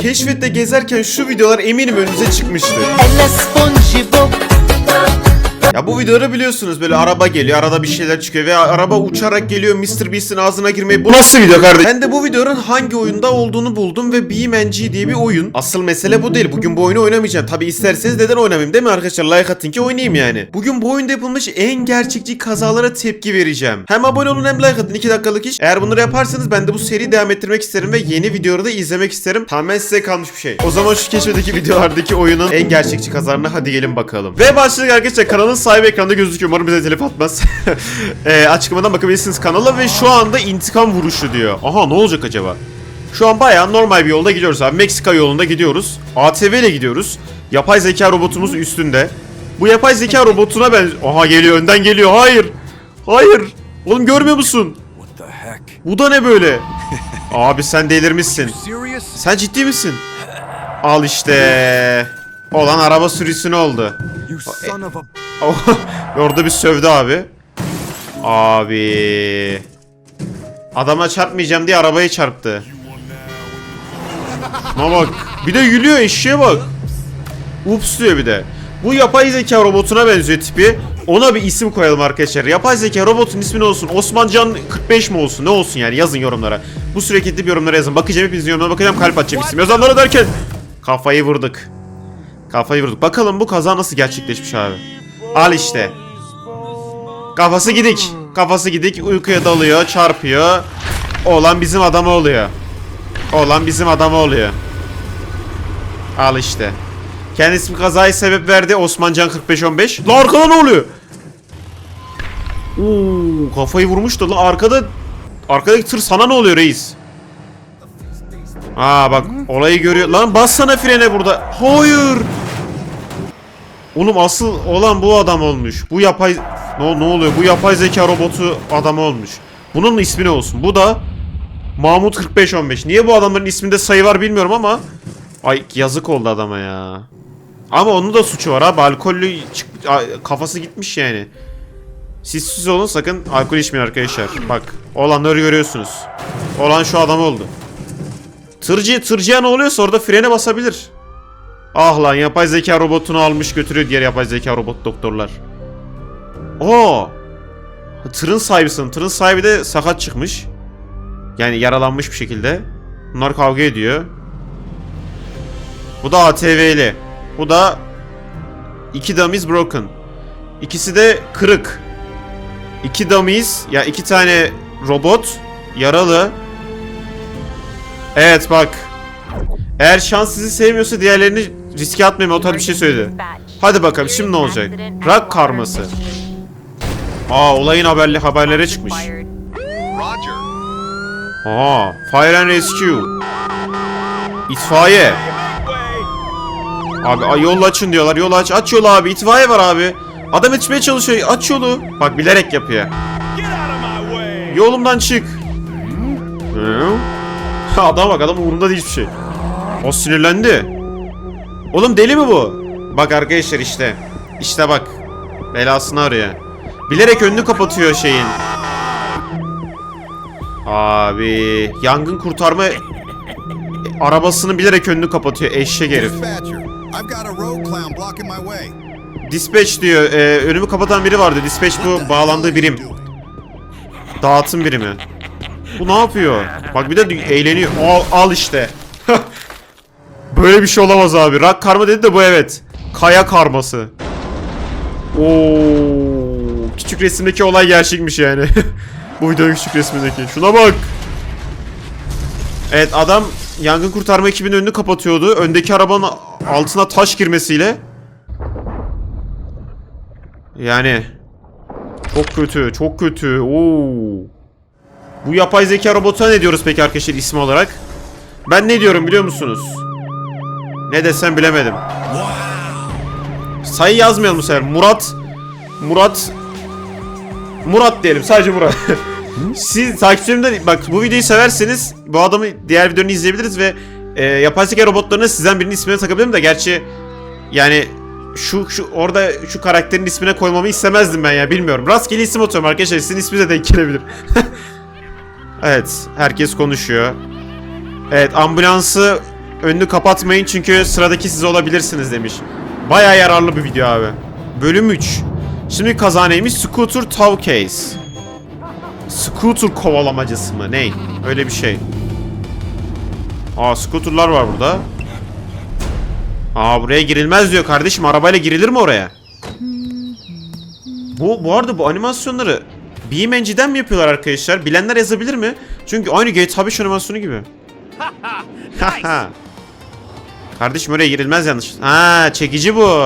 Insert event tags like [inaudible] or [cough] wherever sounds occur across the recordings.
Keşfette gezerken şu videolar eminim önünüze çıkmıştır. Ya bu videoları biliyorsunuz böyle araba geliyor arada bir şeyler çıkıyor ve araba uçarak geliyor Mr. Beast'in ağzına girmeyi Bu nasıl video kardeşim? Ben de bu videonun hangi oyunda olduğunu buldum ve BeamNG diye bir oyun. Asıl mesele bu değil. Bugün bu oyunu oynamayacağım. Tabi isterseniz neden oynamayayım değil mi arkadaşlar? Like atın ki oynayayım yani. Bugün bu oyunda yapılmış en gerçekçi kazalara tepki vereceğim. Hem abone olun hem like atın 2 dakikalık iş. Eğer bunları yaparsanız ben de bu seriyi devam ettirmek isterim ve yeni videoları da izlemek isterim. Tamamen size kalmış bir şey. O zaman şu keşfedeki videolardaki oyunun en gerçekçi kazalarına hadi gelin bakalım. Ve başladık arkadaşlar. Kanalın sahibi ekranda gözüküyor. Umarım bize telef atmaz. [laughs] e, açıklamadan bakabilirsiniz kanala ve şu anda intikam vuruşu diyor. Aha ne olacak acaba? Şu an bayağı normal bir yolda gidiyoruz abi. Meksika yolunda gidiyoruz. ATV ile gidiyoruz. Yapay zeka robotumuz üstünde. Bu yapay zeka robotuna ben... Aha geliyor önden geliyor. Hayır. Hayır. Oğlum görmüyor musun? Bu da ne böyle? [laughs] Abi sen delirmişsin. Sen ciddi misin? Al işte. Olan araba sürüsünü oldu. [laughs] Orada bir sövdü abi. Abi. Adama çarpmayacağım diye arabaya çarptı. Ama bak. Bir de gülüyor eşeğe bak. Ups diyor bir de. Bu yapay zeka robotuna benziyor tipi. Ona bir isim koyalım arkadaşlar. Yapay zeka robotun ismi ne olsun? Osmancan 45 mi olsun? Ne olsun yani? Yazın yorumlara. Bu sürekli bir yorumlara yazın. Bakacağım hepinizin yorumlara bakacağım. Kalp atacağım isim. Yazanlara derken. Kafayı vurduk. Kafayı vurduk. Bakalım bu kaza nasıl gerçekleşmiş abi. Al işte. Kafası gidik. Kafası gidik. Uykuya dalıyor. Çarpıyor. Oğlan bizim adamı oluyor. Oğlan bizim adamı oluyor. Al işte. Kendisi bir kazayı sebep verdi. Osmancan 4515. La arkada ne oluyor? Oo, kafayı vurmuş da la arkada arkadaki tır sana ne oluyor reis? Aa bak olayı görüyor. Lan bassana frene burada. Hayır. Oğlum asıl olan bu adam olmuş. Bu yapay ne, ne oluyor? Bu yapay zeka robotu adam olmuş. Bunun ismi ne olsun? Bu da Mahmut 4515. Niye bu adamların isminde sayı var bilmiyorum ama ay yazık oldu adama ya. Ama onun da suçu var abi. Alkollü kafası gitmiş yani. Siz siz olun sakın alkol içmeyin arkadaşlar. Bak olanları görüyorsunuz. Olan şu adam oldu. Tırcı, tırcıya ne oluyorsa orada frene basabilir. Ah lan yapay zeka robotunu almış götürüyor diğer yapay zeka robot doktorlar. Oo. Tırın sahibisin. Tırın sahibi de sakat çıkmış. Yani yaralanmış bir şekilde. Bunlar kavga ediyor. Bu da ATV'li. Bu da iki dummies broken. İkisi de kırık. İki dummies ya iki tane robot yaralı. Evet bak. Eğer şans sizi sevmiyorsa diğerlerini riske atmayın o bir şey söyledi. Hadi bakalım şimdi ne olacak? Rock karması. Aa olayın haberli haberlere çıkmış. Aa Fire and Rescue. İtfaiye. Abi ay, yol açın diyorlar. Yol aç. Aç yolu abi. İtfaiye var abi. Adam yetişmeye çalışıyor. Aç yolu. Bak bilerek yapıyor. Yolumdan çık. Adam bak adam umurunda değil hiçbir şey. O sinirlendi. Oğlum deli mi bu? Bak arkadaşlar işte. İşte bak. Belasını arıyor. Bilerek önünü kapatıyor şeyin. Abi yangın kurtarma arabasını bilerek önünü kapatıyor eşek herif. Dispatch diyor. e, önümü kapatan biri vardı. Dispatch bu bağlandığı birim. Dağıtım birimi. Bu ne yapıyor? Bak bir de eğleniyor. Al, al işte. Böyle bir şey olamaz abi. Rock karma dedi de bu evet. Kaya karması. Oo, küçük resimdeki olay gerçekmiş yani. [laughs] bu videonun küçük resmindeki. Şuna bak. Evet adam yangın kurtarma ekibinin önünü kapatıyordu. Öndeki arabanın altına taş girmesiyle yani çok kötü, çok kötü. Oo. Bu yapay zeka robotuna ne diyoruz peki arkadaşlar ismi olarak? Ben ne diyorum biliyor musunuz? Ne desem bilemedim. Sayı yazmayalım bu sefer. Murat Murat Murat diyelim sadece Murat. [laughs] Siz takipçilerimden bak bu videoyu severseniz bu adamı diğer videolarını izleyebiliriz ve e, yapay zeka robotlarına sizden birinin ismini takabilirim de gerçi yani şu şu orada şu karakterin ismine koymamı istemezdim ben ya bilmiyorum. Rastgele isim atıyorum arkadaşlar. Sizin isminize denk gelebilir. [laughs] evet, herkes konuşuyor. Evet, ambulansı önünü kapatmayın çünkü sıradaki siz olabilirsiniz demiş. Baya yararlı bir video abi. Bölüm 3. Şimdi kaza neymiş? Scooter Tow Case. Scooter kovalamacısı mı? Ney? Öyle bir şey. Aa scooterlar var burada. Aa buraya girilmez diyor kardeşim. Arabayla girilir mi oraya? Bu, bu arada bu animasyonları BeamNG'den mi yapıyorlar arkadaşlar? Bilenler yazabilir mi? Çünkü aynı GTA 5 animasyonu gibi. [laughs] [laughs] Kardeşim oraya girilmez yanlış. Ha çekici bu.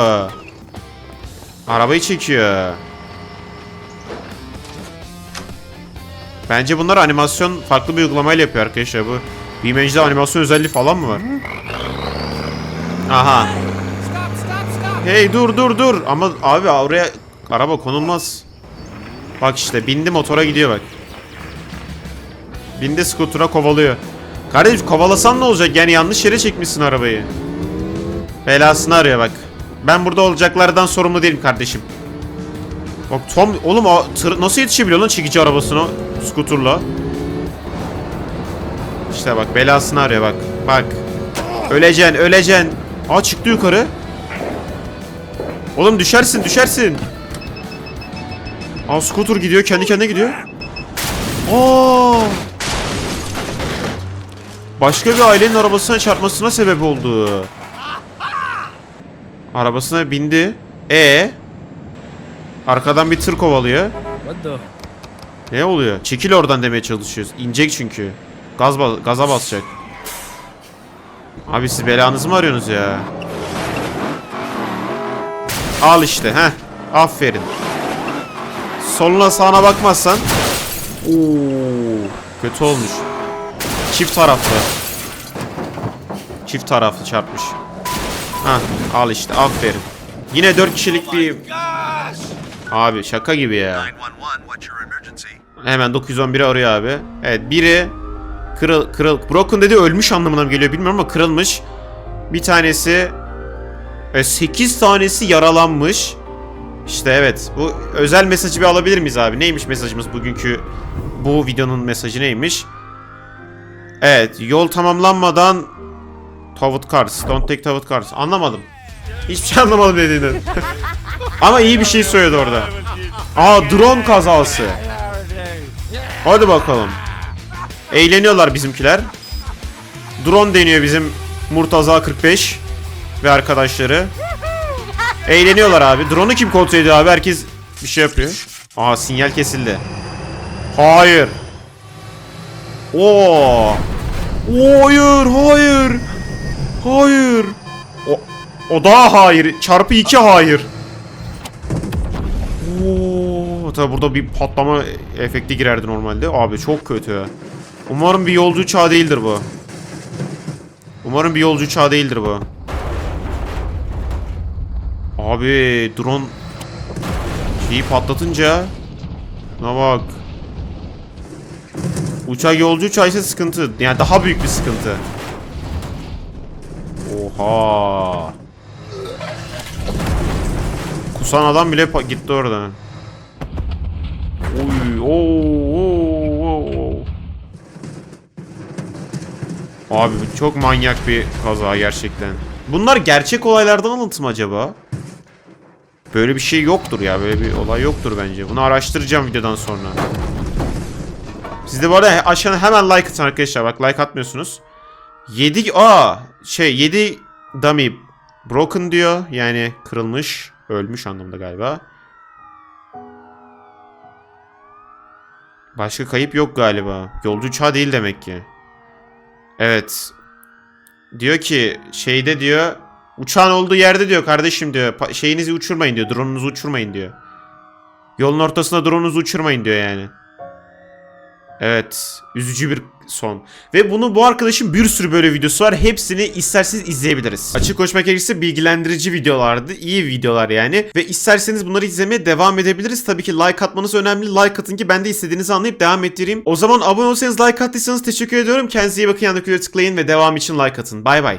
Arabayı çekiyor. Bence bunlar animasyon farklı bir uygulamayla yapıyor arkadaşlar bu. BeamNG'de animasyon özelliği falan mı var? Aha. Hey dur dur dur. Ama abi oraya araba konulmaz. Bak işte bindi motora gidiyor bak. Bindi skutura kovalıyor. Kardeşim kovalasan ne olacak? Yani yanlış yere çekmişsin arabayı. Belasını arıyor bak. Ben burada olacaklardan sorumlu değilim kardeşim. Bak Tom oğlum o tır, nasıl yetişebiliyor lan çekici arabasına skuturla? İşte bak belasını arıyor bak. Bak. Öleceksin öleceksin. Aa çıktı yukarı. Oğlum düşersin düşersin. Aa scooter gidiyor kendi kendine gidiyor. Aa! Başka bir ailenin arabasına çarpmasına sebep oldu. Arabasına bindi. E Arkadan bir tır kovalıyor. Ne oluyor? Çekil oradan demeye çalışıyoruz. İnecek çünkü. Gaz ba- gaza basacak. Abi siz belanızı mı arıyorsunuz ya? Al işte heh. Aferin. Soluna sağına bakmazsan. Oo, kötü olmuş. Çift taraflı. Çift taraflı çarpmış. Ha, al işte aferin. Yine 4 kişilik bir Abi şaka gibi ya. 911, what's your emergency? Hemen 911'i arıyor abi. Evet biri kırıl kırıl broken dedi ölmüş anlamına mı geliyor bilmiyorum ama kırılmış. Bir tanesi 8 tanesi yaralanmış. İşte evet bu özel mesajı bir alabilir miyiz abi? Neymiş mesajımız bugünkü bu videonun mesajı neymiş? Evet yol tamamlanmadan Tavut Cars. Don't take Tavut Cars. Anlamadım. Hiçbir şey anlamadım dediğinden. [laughs] Ama iyi bir şey söyledi orada. Aa drone kazası. Hadi bakalım. Eğleniyorlar bizimkiler. Drone deniyor bizim Murtaza 45 ve arkadaşları. Eğleniyorlar abi. Drone'u kim kontrol ediyor abi? Herkes bir şey yapıyor. Aa sinyal kesildi. Hayır. Oo. Hayır, hayır. Hayır. O, o daha hayır. Çarpı iki hayır. Oo, tabi burada bir patlama efekti girerdi normalde. Abi çok kötü. Umarım bir yolcu uçağı değildir bu. Umarım bir yolcu uçağı değildir bu. Abi drone şeyi patlatınca Buna bak. Uçak yolcu uçağı ise sıkıntı. Yani daha büyük bir sıkıntı. Oha. Kusan adam bile gitti oradan. Oy, oo, oo, oo. Abi çok manyak bir kaza gerçekten. Bunlar gerçek olaylardan alıntı mı acaba? Böyle bir şey yoktur ya. Böyle bir olay yoktur bence. Bunu araştıracağım videodan sonra. Siz de bu arada aşağıdan hemen like atın arkadaşlar. Bak like atmıyorsunuz. 7 aa şey 7 dummy broken diyor. Yani kırılmış, ölmüş anlamında galiba. Başka kayıp yok galiba. Yolcu uçağı değil demek ki. Evet. Diyor ki şeyde diyor uçağın olduğu yerde diyor kardeşim diyor şeyinizi uçurmayın diyor. Drone'unuzu uçurmayın diyor. Yolun ortasına drone'unuzu uçurmayın diyor yani. Evet. Üzücü bir son. Ve bunu bu arkadaşın bir sürü böyle videosu var. Hepsini isterseniz izleyebiliriz. Açık konuşmak gerekirse bilgilendirici videolardı. iyi videolar yani. Ve isterseniz bunları izlemeye devam edebiliriz. Tabii ki like atmanız önemli. Like atın ki ben de istediğinizi anlayıp devam ettireyim. O zaman abone olsanız like attıysanız teşekkür ediyorum. Kendinize iyi bakın. Yanındaki tıklayın ve devam için like atın. Bay bay.